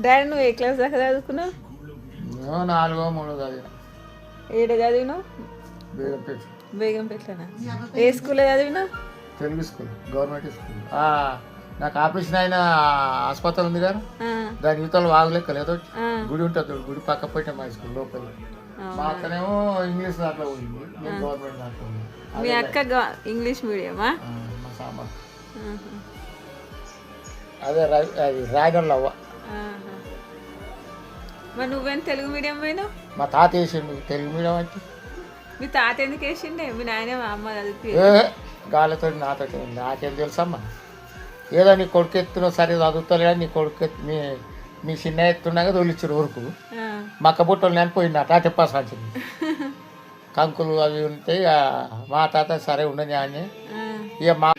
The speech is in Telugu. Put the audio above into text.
డాడీ నువ్వు ఏ క్లాస్ దాకా చదువుకున్నావు? మేము నాలుగో మూడో చదివిన. ఏడ చదివినావు? బేగంపేట. బేగంపేటలోనా? ఏ స్కూల్లో చదివినావు? Telugu school government school. నాకు ఆపరేషన్ అయిన ఆసుపత్రి ఉంది కదా? దాని యువతలు వాగులెక్క లేదో గుడి ఉంటుంది గుడి పక్క పోయిన మా స్కూల్ లోపల. మా అక్కనేమో ఇంగ్లీష్ దాంట్లో ఉంది నేను గవర్నమెంట్ దాంట్లో మీ అక్క ఇంగ్లీష్ మీడియమా? మా అదే రా- అది రాయగల అవ్వ ఆహా. మరి నువ్వేం తెలుగు మీడియం పోయినావు? మా తాత వేసిండు. తెలుగు మీడియం అంటే? మీ తాత ఎందుకు వేసిండే? మీ నాయన మా అమ్మ చదివి ఏ గాలితో నాతో నాకేం తెలుసమ్మా ఏదో నీ కొడుకు ఎత్తున సరే చదువుతలే నీ కొడుకు ఎత్తు మీ మీ చిన్న ఎత్తుండగా తొలిచ్చారు ఊరుకు. మక్క బుట్టలు నేను పోయింది అటా చెప్పాల్సింది. కంకులు అవి ఉంటాయి ఆ, మా తాత సరే ఉండని అని ఇక మా